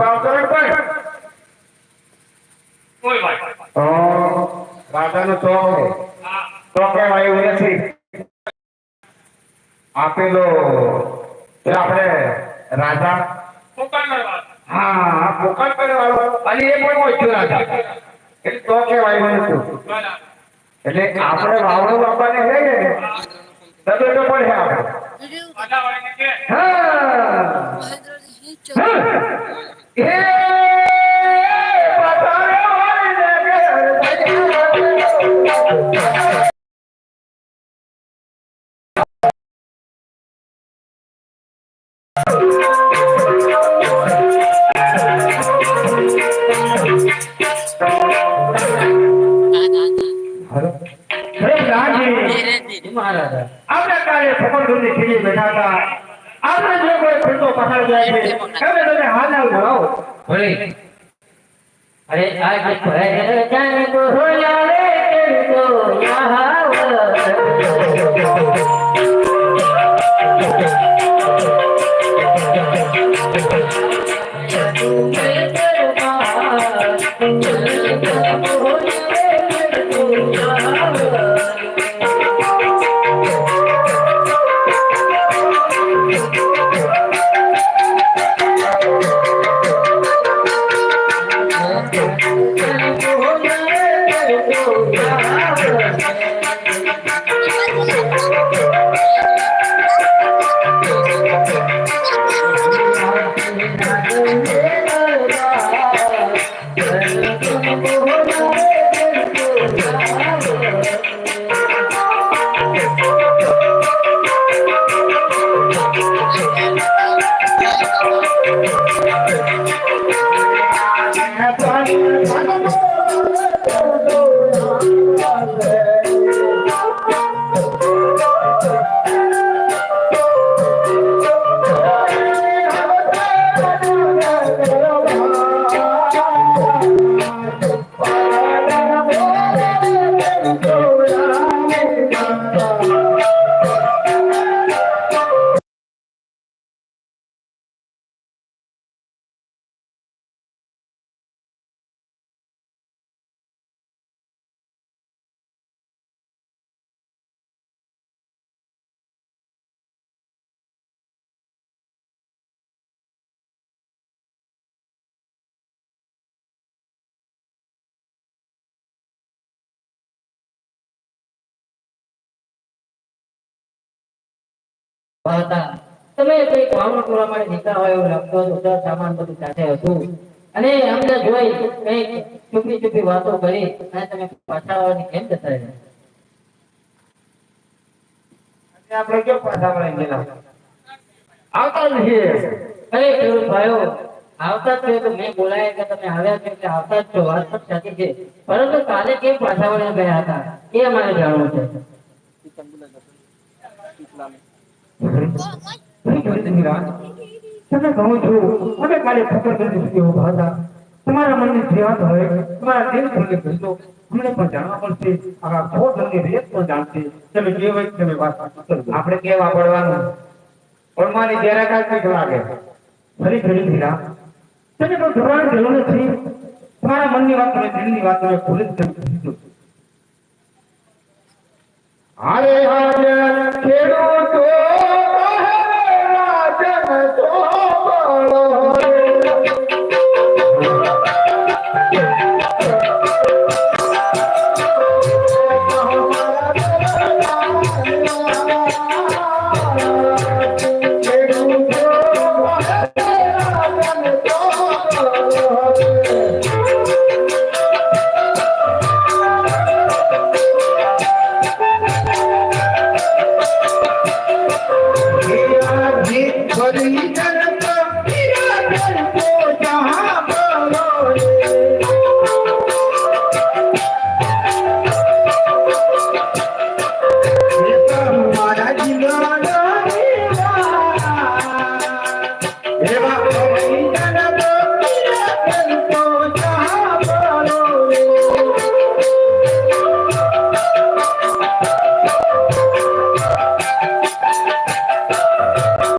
આવતો રે કોઈ કોઈ ભાઈ તો રાધાનો ચોક છે હા તો એવું નથી. આપેલો આપણે રાજા. હા પોકાર કરવાનો અને એ પણ ઓછું રાજા. એટલે તો કેવાય મને શું એટલે આપણે વાવણો બાપાને હે ને તબે તો આપણે. વાળીને હા. હા. આપણે કાલે ફકરદુની ખીલી બેઠા હતા. આપણે જો કોઈ ફરતો પસાર જાય છે તમે તમે હાલ હાલ ભરાવો ભલે અરે આજ ભર જાન હોયા રે તો? યહાવ હતા તમે કઈ વાવણ માટે નીકળ્યા હોય એવું લાગતો હતો. સામાન બધું સાથે હતું. અને અમને જોઈ કઈ ચૂપી ચૂપી વાતો કરી અને તમે પાછા આવવાની કેમ જતા રહ્યા? આપણે કેમ પાછા ગયેલા? આવતા નથી અરે ખેડૂત ભાઈઓ આવતા જ તો મેં બોલાય કે તમે આવ્યા છો એટલે આવતા જ છો. વાત પણ સાચી છે. પરંતુ કાલે કેમ પાછા ગયા હતા? એ અમારે જાણવું છે. તમારા મનની વાત હોય તમારા દિલ ખોલી કહેજો અમને પણ જાણવા પડશે આવા સો જણની રેત પણ જાણશે તમે જે હોય તમે વાત આપણે કેવા પડવાનું? પડવાની જયારે કાંઈક લાગે. ફરી ફરી ફીરા તમે પણ ગભરાણ જરૂર નથી. તમારા મનની વાત તમે દિલની વાત તમે ખોલી જ કહેજો હારે હારે ખેડૂતો